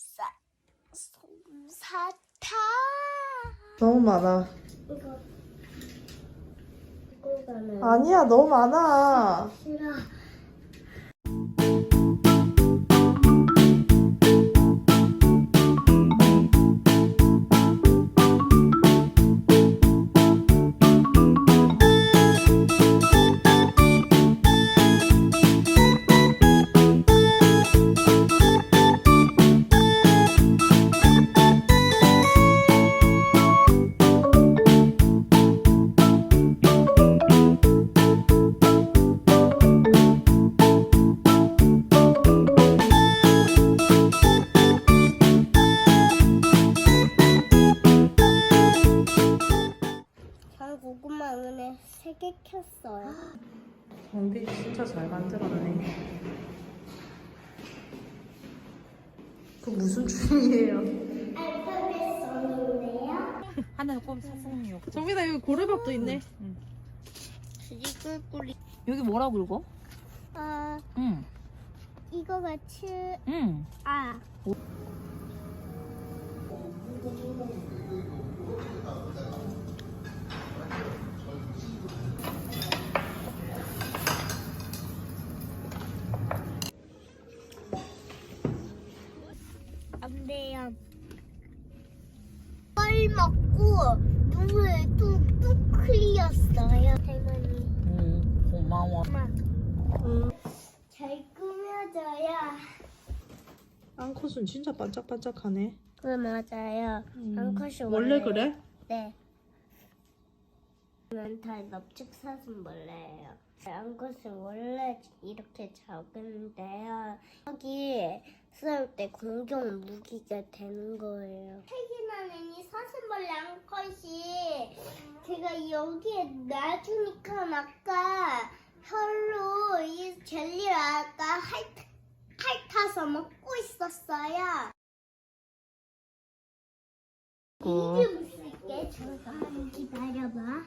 사, 솜사탕. 너무 많아. 이거, 이거 가면 아니야, 너무 많아. 싫어. 켰어요. 정비 진짜 잘 만들었네. 그 무슨 춤이에요? 알파벳son인데요. 하나는 꼼 사슴육. 정민아 여기 고래밥도 있네. 쥐꿀꿀이. 여기 뭐라고 읽어? 아 응. 이거가 칠. 응. 아. 안 돼요. 뻘 먹고 눈을 뚝뚝 흘렸어요. 할머니. 응. 고마워. 엄마. 잘 꾸며져야. 앙컷은 진짜 반짝반짝하네. 그 맞아요. 음, 앙컷이 원래 원래- 그래? 네. 이건 다 넙죽 사슴벌레예요. 앙컷은 원래 이렇게 작은데요. 여기 쓸 때 공격 무기가 되는 거예요. 태기나는 이 사슴벌레 앙컷이 제가 여기에 놔주니까 아까 혀로 이 젤리를 아까 핥, 핥아서 먹고 있었어요. 어. 이게 잠깐 기다려봐.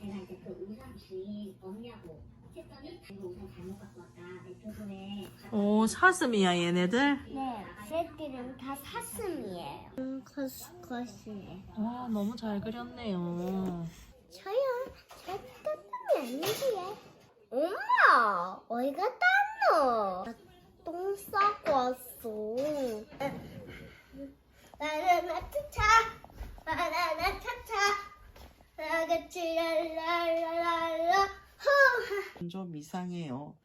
제가 이제 그 우산 주인 없냐고 했더니 이거 우산 잘못 갖고 왔다 내 표소에 오 사슴이야 얘네들? 네, 쟤들은 다 사슴이에요. 컷컷이에요. 와 너무 잘 그렸네요. 저요, 제 땀이 아니지요. 엄마, 어디 가 땀노? 똥 싸고 왔어. 나나나 차차, 나나나 차차, 나같이 랄랄랄랄라. 후. 좀 이상해요.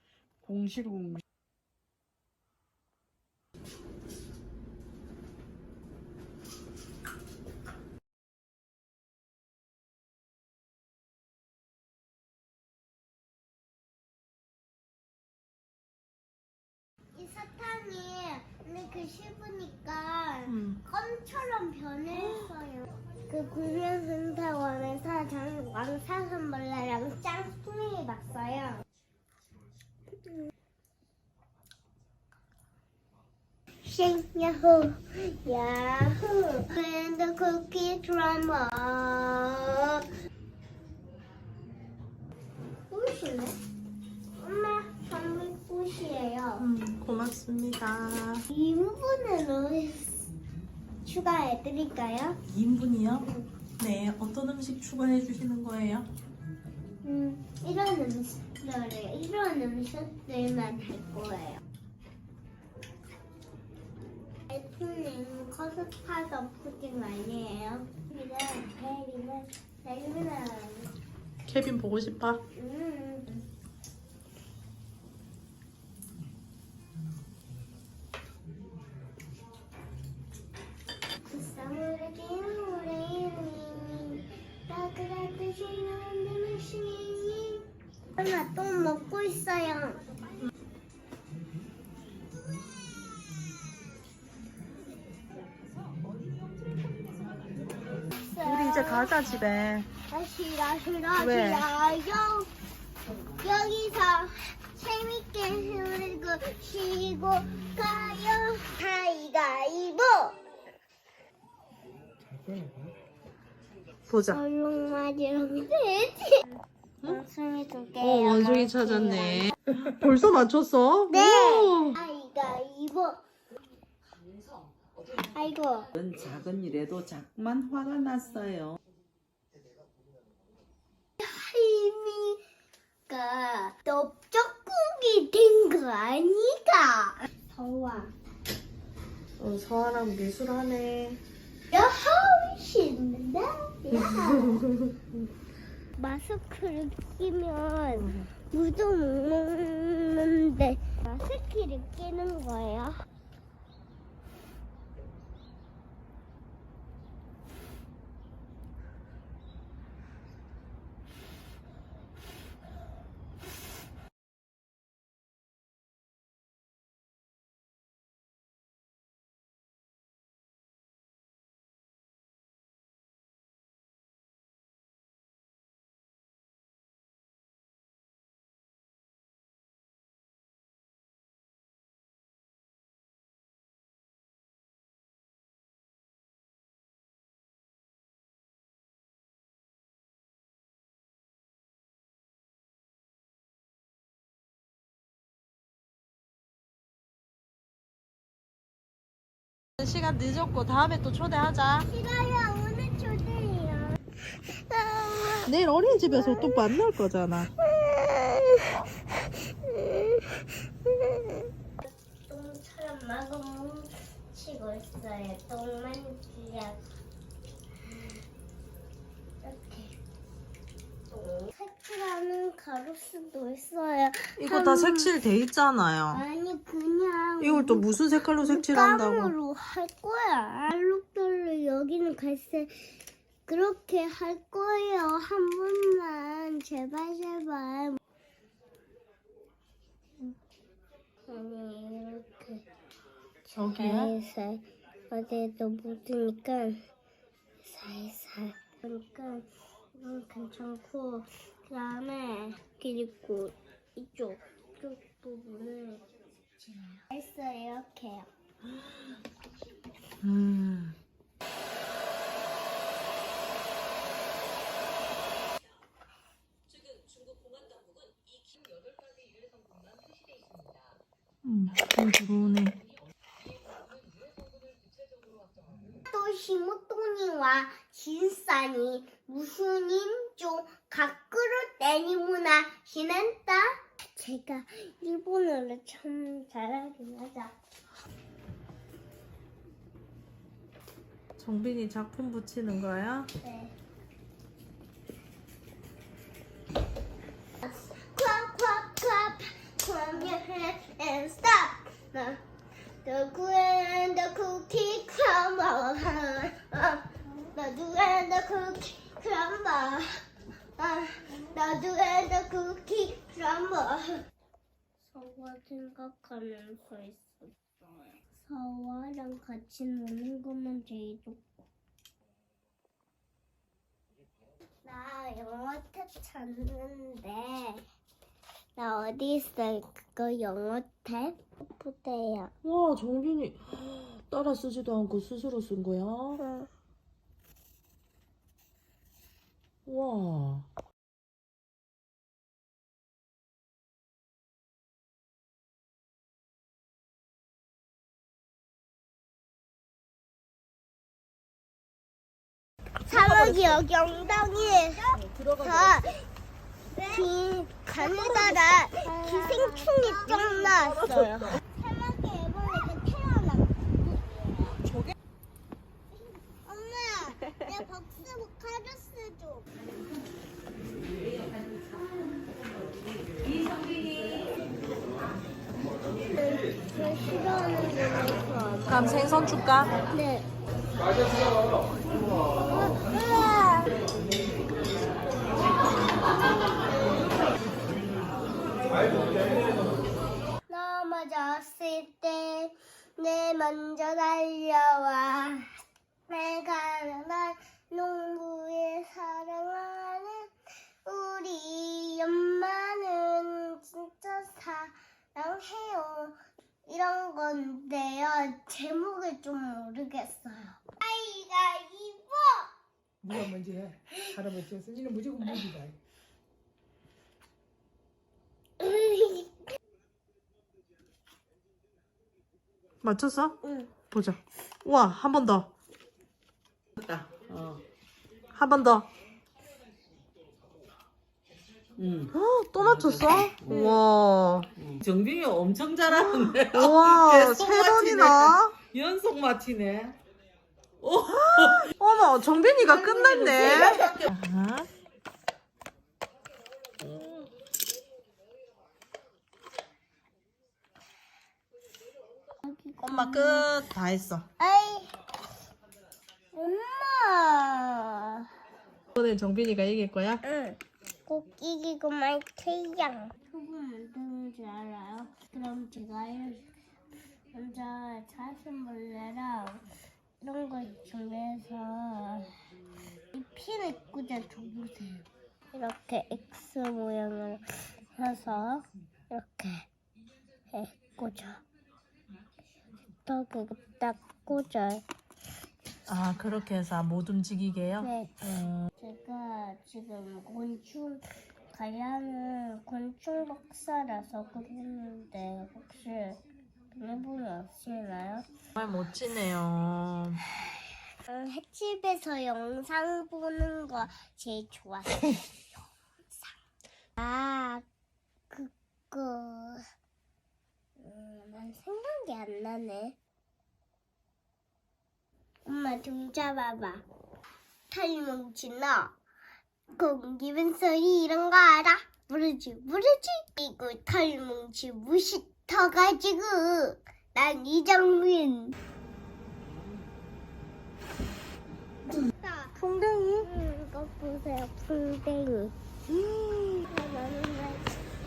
공실공실. 이렇게 씹으니까 음. 껌처럼 변했어요. 그 국민센터원에서 저는 왕사선벌레랑 짱송이 봤어요. 야호 야호 브랜드 쿠키 드라마 꿈이 있네 엄마 잠을 3시예요. 음, 고맙습니다. 2인분으로 추가해드릴까요? 2인분이요? 네, 어떤 음식 추가해 주시는 거예요? 음, 이런 음식들을, 이런 음식들만 할 거예요. 애프님 커스파도 푸딩 아니에요? 이는 케빈은, 케빈은. 케빈 보고 싶어? 음. 엄마 또 먹고 있어요. 우리 이제 가자 집에. 싫어 싫어 왜? 싫어요. 여기서 재밌게 놀고 쉬고 가요. 가위가위보. 보자. 얼룩말이랑 돼지. 원숭이 두 개. 어, 원숭이 찾았네. 벌써 맞췄어? 네. 오! 아이가 이거. 아이고. 작은 일에도 자꾸만 화가 났어요. 할미가 넓적국이 된 거 아니가? 더워. 어, 서아랑 미술하네. 야호 신난다. 야호. 마스크를 끼면 물도 못 먹는데 마스크를 끼는 거예요. 시간 늦었고 다음에 또 초대하자. 싫어요. 오늘 초대해요. 내일 어린이집에서 또 만날 거잖아. 똥처럼 마구 뭉치고 있어요. 똥만지야. 이렇게. 똥. 색칠하는 가루수도 있어요. 이거 다 색칠돼 있잖아요. 아니 그냥 이걸 또 무슨 색깔로 색칠한다고? 물감으로 할 거야. 알록달록 여기는 갈색 그렇게 할 거예요. 한 번만 제발 제발. 아니 이렇게 저기요? 살살 어디에도 묻으니까 살살 그러니까 이건 괜찮고 그 다음에 그리고 이쪽 이쪽 부분을 했어요 이렇게요. 음. 음, 좀 들어오네. 또 시모토니와 진산이 무슨 인종 가꾸로 때리구나 신한다. 제가 일본어를 참 잘하긴 하자. 정빈이 작품 붙이는 거야? 네. Clap, clap, clap, clap your hands and stop. Uh, The glue and the cookie crumble. Uh, The glue and the cookie crumble. Uh, The glue and the cookie crumble. 서와 생각하면서 있었어요. 서와랑 같이 노는 것만 제일 좋고. 나 영어 탭 찾는데 나 어디 있어? 그거 영어 탭? 보대요. 와, 정빈이 따라 쓰지도 않고 스스로 쓴 거야? 응. 와. 사막이 여기 엉덩이에서 기, 가느다라 기생충이 좀 나왔어요. 사막에 애벌레가 태어나. 엄마, 내 박스복 카르스 줘. 저 싫어하는 거라서. 그럼 생선 줄까? 네. 넘어졌을 때 내 먼저 달려와 내가 날 농부에 사랑하는 우리 엄마는 진짜 사랑해요 이런 건데요 제목을 좀 모르겠어요 아이가 이뻐 누가 먼저 해? 할아버지였어. 이는 무조건 무기다. 맞췄어? 응. 보자. 우와, 한 번 더. 어. 한 번 더. 응. 어, 또 맞췄어? 우와. 정빈이 엄청 잘하는데. 우와, 계속 세 번이나? 연속 맞히네. 어머, 정빈이가. 아, 엄마 끝. 다 했어. 아이, 엄마. 이번엔 정빈이가 이길 거야? 응. 꼭 이기고 말 테양. 소금 만드는 줄 알아요? 그럼 제가 먼저 사슴벌레랑 이런 거 준비해서 이 핀을 꽂아 줘보세요. 이렇게 X 모양을 해서 이렇게 해 꽂아. 딱, 딱 꽂아요. 아, 그렇게 해서 못 움직이게요? 네. 어, 제가 지금 곤충 관련은 곤충 박사라서 그러는데 혹시 비밀번호 없으시나요? 정말 멋지네요. 저는 횟집에서 영상 보는 거 제일 좋아해요. 영상. 아 그거 음, 난 생각이 안 나네. 엄마 좀 잡아봐. 탈뭉치나 공기분 소리 이런 거 알아? 모르지 모르지 이거 털뭉치 무시 터가지고 난 이정민 풍뎅이? 응, 이거 보세요 풍뎅이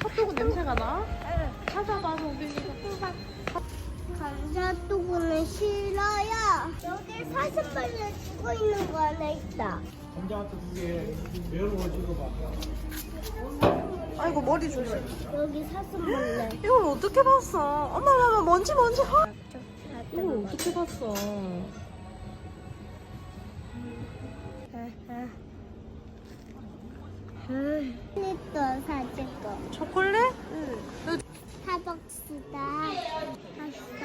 핫도그 냄새가 나? 찾아봐, 정빈이가. 감자두부는 싫어요 여기 사슴벌레 죽어 있는 거 하나 있다 감자한테 두개 매운 걸 찍어봐. 아이고, 머리 조심. 여기 사슴벌레 이걸 어떻게 봤어? 엄마, 엄마, 먼지, 먼지. 하... 이걸 어떻게 봤어? 또 사줄 거. 초콜릿? 응. 스타벅스다. 맛있어.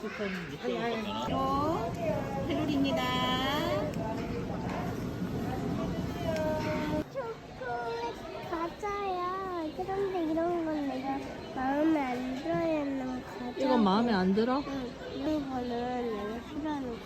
초콜릿 맞아요. 그런데 이런 건 내가 마음에 안 들어야는 과자. 이건 마음에 안 들어? 응. 이런 거는 내가 싫어하는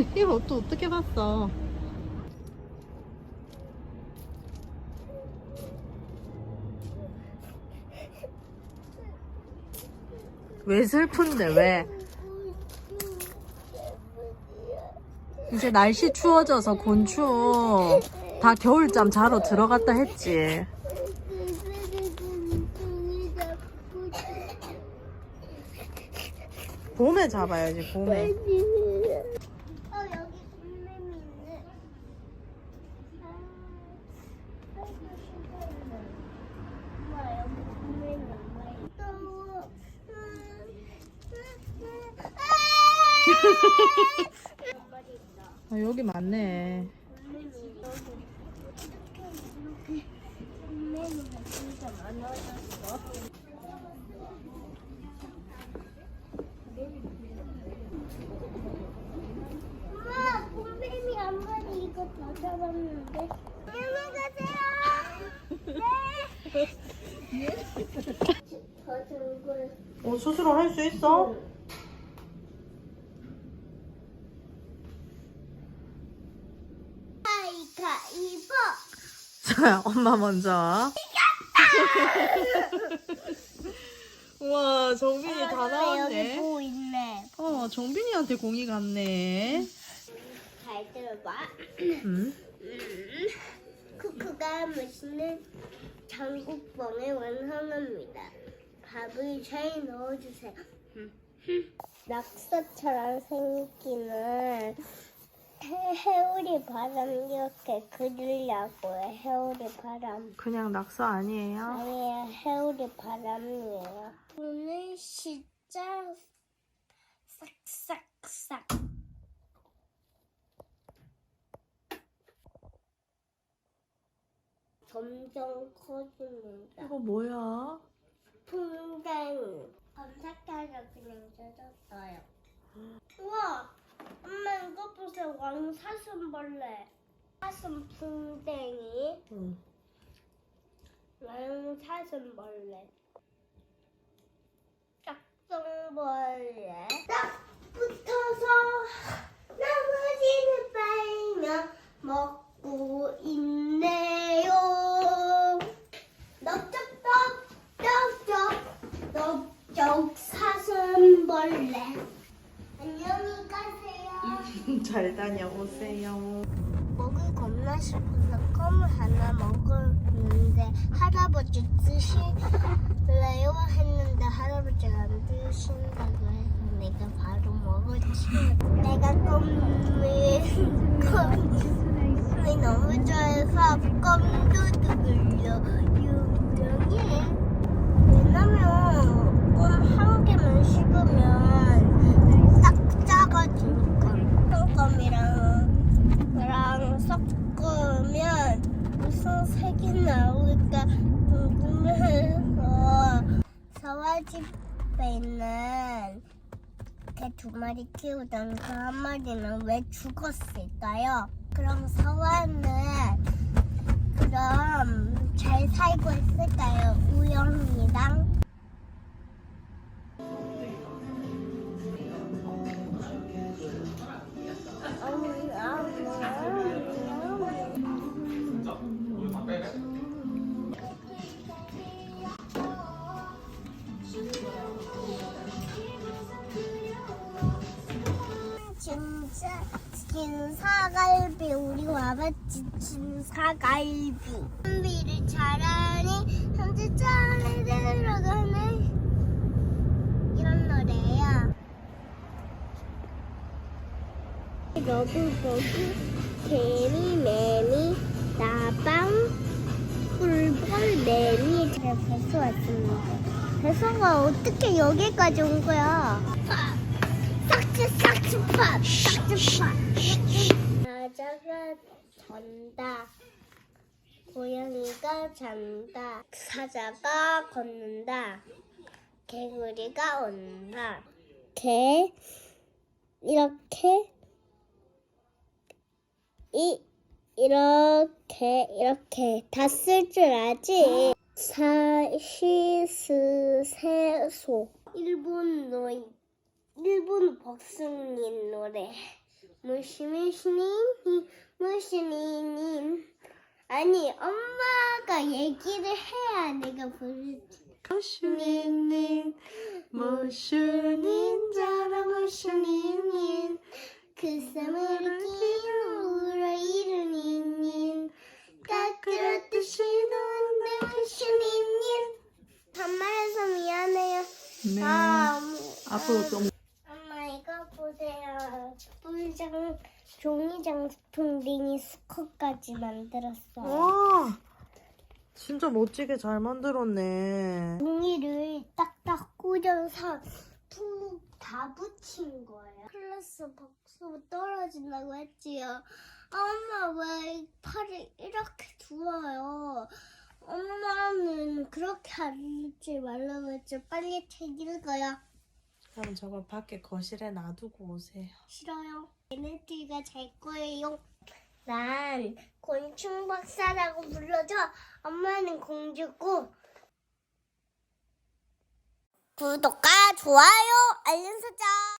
이걸 또 어떻게 봤어? 왜 슬픈데 왜? 이제 날씨 추워져서 곤충 다 겨울잠 자러 들어갔다 했지. 봄에 잡아야지 봄에. 맞네. 엄마, 봄뱀이 한 번에 이거 다 잡았는데. 안녕히 가세요. 네. 어, 스스로 할 수 있어? 엄마 먼저. 우와, 정빈이 다 여기 나왔네. 뭐 있네. 어, 정빈이한테 공이 갔네. 잘 들어봐. 음? 쿠쿠가 맛있는 장국봉을 완성합니다. 밥을 잘 넣어주세요. 낙서처럼 생기는 해- 해오리 바람 이렇게 그리려고요. 해오리 바람. 그냥 낙서 아니에요? 아니에요. 해오리 바람이에요. 오늘 진짜 싹싹싹. 점점 커집니다. 이거 뭐야? 풍뎅이. 검색하려 그냥 찾았어요. 우와! 엄마 이거 보세요. 왕사슴벌레. 사슴 풍뎅이. 응. 왕사슴벌레. 짝정벌레. 딱 붙어서 나머지는 빨며 먹고 있네요. 넓적넓 넓적 넓적 사슴벌레. 안녕히. 잘 다녀오세요. 먹을 겁나 싶어서 껌을 하나 먹었는데 할아버지 드실래요? 했는데 할아버지가 안 드신다고 해서 내가 바로 먹었지. 내가 껌을 껌이 너무 좋아해서 껌도 두글려. 유명해. 왜냐면 껌 한 개만 씹으면 딱 작아지니까 한 껌이랑 랑 섞으면 무슨 색이 나올까 궁금해서 서화 집에 있는 개 두 마리 키우던 그 한 마리는 왜 죽었을까요? 그럼 서화는 그럼 잘 살고 있을까요? 우영이랑 지 진사갈비. 준비를 잘하니 현재 잘해 들어가네 이런 노래야 러브버기 개미 매미 나방 꿀벌 매미. 제 배수 왔습니다. 배수가 어떻게 여기까지 온 거야? 싹츠 싹츠팝 싹츠팝 사자가 전다. 고양이가 잔다. 사자가 걷는다. 개구리가 온다. 개 이렇게 이 이렇게 이렇게. 다 쓸 줄 알지? 사시스세소. 일본 노 일본 복숭이 노래 무시 무시님 무시니님. 아니 엄마가 얘기를 해야 내가 부르지 무슈니님, 무슈닌 자라 무슈니님. 그 쌈을 끼우러 이르니님. 까끌었듯이 노는 무시니님. 반말해서 미안해요. 네. 아, 앞으로 좀 보세요. 뿔장 종이장 스푼딩이 수컷까지 만들었어. 와, 진짜 멋지게 잘 만들었네. 종이를 딱딱 꽂아서 푹 다 붙인 거예요. 클래스 박수 떨어진다고 했지요. 엄마 왜 팔을 이렇게 두어요? 엄마는 그렇게 하지 말라고 했죠. 빨리 책 읽어요. 그럼 저거 밖에 거실에 놔두고 오세요. 싫어요. 얘네들가 잘 거예요. 난 곤충 박사라고 불러줘. 엄마는 공주고. 구독과 좋아요, 알림 설정.